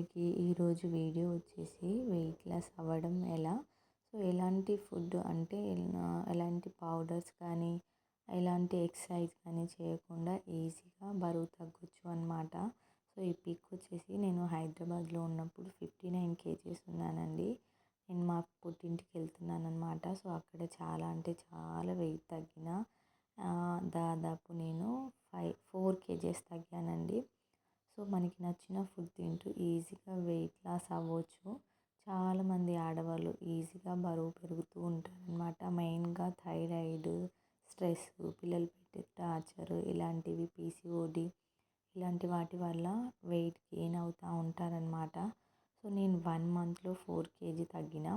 అందరికీ ఈరోజు వీడియో వచ్చేసి వెయిట్ లాస్ అవ్వడం ఎలా? సో ఎలాంటి ఫుడ్ అంటే ఎలాంటి పౌడర్స్ కానీ ఎలాంటి ఎక్సర్సైజ్ కానీ చేయకుండా ఈజీగా బరువు తగ్గొచ్చు అనమాట సో ఈ పిక్ వచ్చేసి నేను హైదరాబాద్లో ఉన్నప్పుడు ఫిఫ్టీ నైన్ కేజీస్ ఉన్నానండి. నేను మా పుట్టింటికి వెళ్తున్నాను అనమాట సో అక్కడ చాలా అంటే చాలా వెయిట్ తగ్గిన దాదాపు నేను ఫైవ్ ఫోర్ కేజీస్ తగ్గానండి. సో మనకి నచ్చిన ఫుడ్ తింటూ ఈజీగా వెయిట్ లాస్ అవ్వచ్చు. చాలామంది ఆడవాళ్ళు ఈజీగా బరువు పెరుగుతూ ఉంటారనమాట మెయిన్గా థైరాయిడ్ స్ట్రెస్ పిల్లలు పెట్టే టార్చర్ ఇలాంటివి పీసీఓడి ఇలాంటి వాటి వల్ల వెయిట్ గెయిన్ అవుతూ ఉంటారనమాట సో నేను వన్ మంత్లో ఫోర్ కేజీ తగ్గిన.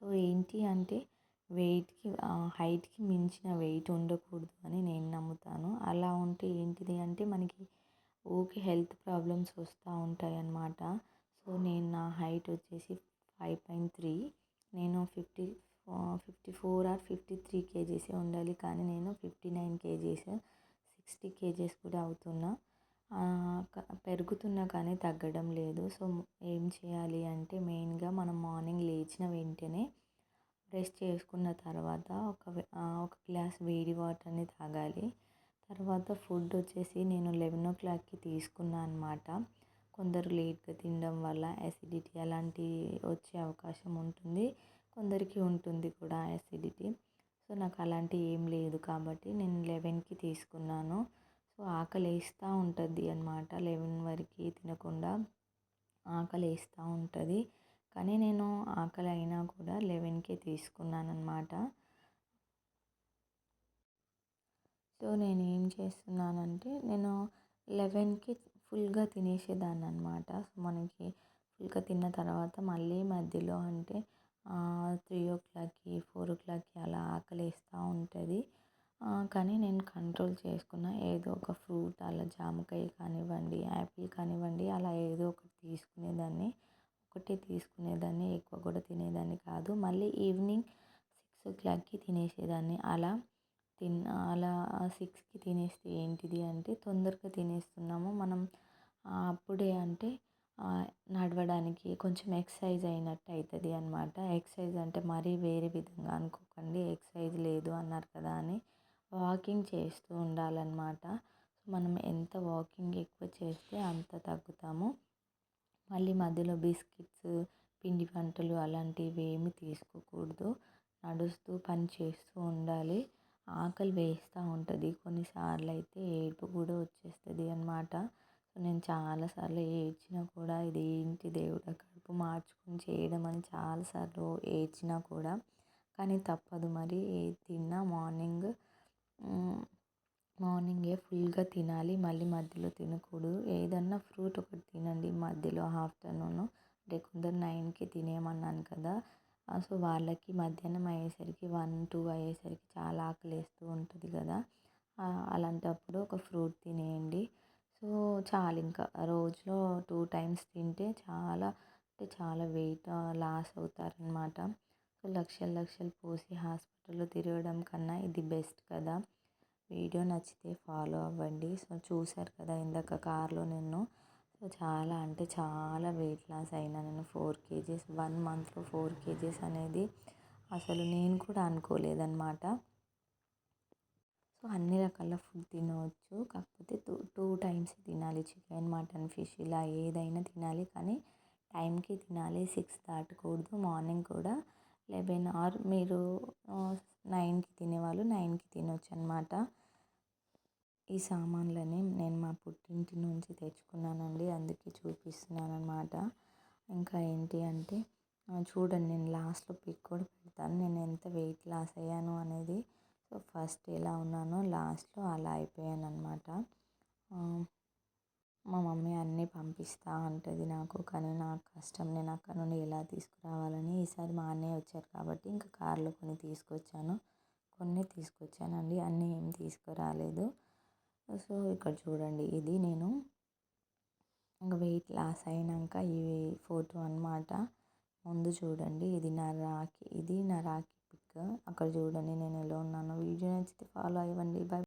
సో ఏంటి అంటే వెయిట్కి హైట్కి మించిన వెయిట్ ఉండకూడదు అని నేను నమ్ముతాను. అలా ఉంటే ఏంటిది అంటే మనకి ఊరికి హెల్త్ ప్రాబ్లమ్స్ వస్తూ ఉంటాయి అన్నమాట సో నేను నా హైట్ వచ్చేసి ఫైవ్ పాయింట్ త్రీ. నేను fifty fifty four or fifty three కేజీసే ఉండాలి. కానీ నేను fifty nine kgs sixty kgs కూడా అవుతున్నా. పెరుగుతున్నా కానీ తగ్గడం లేదు. సో ఏం చేయాలి అంటే మెయిన్గా మనం మార్నింగ్ లేచిన వెంటనే బ్రష్ చేసుకున్న తర్వాత ఒక ఒక గ్లాస్ వేడి వాటర్ని తాగాలి. తర్వాత ఫుడ్ వచ్చేసి నేను లెవెన్ ఓ క్లాక్కి తీసుకున్నాను అనమాట కొందరు లేట్గా తినడం వల్ల యాసిడిటీ అలాంటివి వచ్చే అవకాశం ఉంటుంది. కొందరికి ఉంటుంది కూడా యాసిడిటీ సో నాకు అలాంటి ఏం లేదు కాబట్టి నేను లెవెన్కి తీసుకున్నాను. సో ఆకలి వేస్తూ ఉంటుంది అనమాట లెవెన్ వరకు తినకుండా ఆకలి వేస్తూ ఉంటుంది. కానీ నేను ఆకలి అయినా కూడా లెవెన్కే తీసుకున్నాను అనమాట సో నేను ఏం చేస్తున్నానంటే నేను లెవెన్కి ఫుల్గా తినేసేదాన్ని అనమాట సో మనకి ఫుల్గా తిన్న తర్వాత మళ్ళీ మధ్యలో అంటే త్రీ ఓ క్లాక్కి ఫోర్ ఓ క్లాక్కి అలా ఆకలిస్తూ ఉంటుంది. కానీ నేను కంట్రోల్ చేసుకున్న ఏదో ఒక ఫ్రూట్ అలా జామకాయ కానివ్వండి యాపిల్ కానివ్వండి అలా ఏదో ఒకటి తీసుకునేదాన్ని. ఒకటే తీసుకునేదాన్ని ఎక్కువ కూడా తినేదాన్ని కాదు. మళ్ళీ ఈవినింగ్ సిక్స్ ఓ క్లాక్కి తినేసేదాన్ని. అలా తిన్న అలా సిక్స్కి తినేస్తే ఏంటిది అంటే తొందరగా తినేస్తున్నాము. మనం అప్పుడే అంటే నడవడానికి కొంచెం ఎక్ససైజ్ అయినట్టు అవుతుంది అనమాట ఎక్ససైజ్ అంటే మరీ వేరే విధంగా అనుకోకండి. ఎక్ససైజ్ లేదు అన్నారు కదా అని వాకింగ్ చేస్తూ ఉండాలన్నమాట. మనం ఎంత వాకింగ్ ఎక్కువ చేస్తే అంత తగ్గుతాము. మళ్ళీ మధ్యలో బిస్కెట్స్ పిండి వంటలు అలాంటివి ఏమి తీసుకోకూడదు. నడుస్తూ పని చేస్తూ ఉండాలి. ఆకలి వేస్తూ ఉంటుంది. కొన్నిసార్లు అయితే ఏడుపు కూడా వచ్చేస్తుంది అనమాట నేను చాలాసార్లు ఏడ్చినా కూడా ఇది ఏంటి దేవుడా కడుపు మార్చుకొని చేయడం అని చాలాసార్లు ఏడ్చినా కూడా. కానీ తప్పదు మరి. తిన్నా మార్నింగ్ మార్నింగే ఫుల్గా తినాలి. మళ్ళీ మధ్యలో తినకూడదు. ఏదన్నా ఫ్రూట్ ఒకటి తినండి. మధ్యలో ఆఫ్టర్నూన్. అంటే కొందరు నైన్కి తినేయమన్నాను కదా. సో వాళ్ళకి మధ్యాహ్నం అయ్యేసరికి వన్ టూ అయ్యేసరికి చాలా ఆకలి వేస్తూ ఉంటుంది కదా. అలాంటప్పుడు ఒక ఫ్రూట్ తినేయండి. సో చాలు ఇంకా రోజులో టూ టైమ్స్ తింటే చాలా అంటే చాలా వెయిట్ లాస్ అవుతారనమాట సో లక్షలు లక్షలు పోసి హాస్పిటల్లో తిరగడం కన్నా ఇది బెస్ట్ కదా. వీడియో నచ్చితే ఫాలో అవ్వండి. సో చూశారు కదా ఇందాక కార్లో నేను సో చాలా అంటే చాలా వెయిట్ లాస్ అయినా నేను ఫోర్ కేజీస్ వన్ మంత్లో ఫోర్ కేజీస్ అనేది అసలు నేను కూడా అనుకోలేదన్నమాట. సో అన్ని రకాల ఫుడ్ తినవచ్చు కాకపోతే టూ టూ టైమ్స్ తినాలి. చికెన్ మటన్ ఫిష్ ఇలా ఏదైనా తినాలి. కానీ టైంకి తినాలి. సిక్స్ దాటకూడదు. మార్నింగ్ కూడా లెవెన్ ఆర్ మీరు నైన్కి తినేవాళ్ళు నైన్కి తినొచ్చు అనమాట ఈ సామాన్లని నేను మా పుట్టింటి నుంచి తెచ్చుకున్నానండి. అందుకే చూపిస్తున్నాను అనమాట ఇంకా ఏంటి అంటే చూడండి నేను లాస్ట్లో పిక్ కూడా పెడతాను. నేను ఎంత వెయిట్ లాస్ అయ్యాను అనేది సో ఫస్ట్ ఎలా ఉన్నానో లాస్ట్లో అలా అయిపోయాను అనమాట మా మమ్మీ అన్నీ పంపిస్తా ఉంటుంది నాకు. కానీ నాకు కష్టం. నేను అక్కడ నుండి ఎలా తీసుకురావాలని ఈసారి మా అన్నయ్య వచ్చారు కాబట్టి ఇంకా కార్లో కొన్ని తీసుకొచ్చాను. కొన్ని తీసుకొచ్చానండి. అన్నీ ఏం తీసుకురాలేదు. సో ఇక్కడ చూడండి ఇది నేను ఇంకా వెయిట్ లాస్ అయినాక ఈ ఫోటో అనమాట ముందు చూడండి ఇది నా రాఖీ ఇది నా రాఖీ పిక్. అక్కడ చూడండి నేను ఎలా ఉన్నాను. వీడియో నచ్చితే ఫాలో అవ్వండి. బాయ్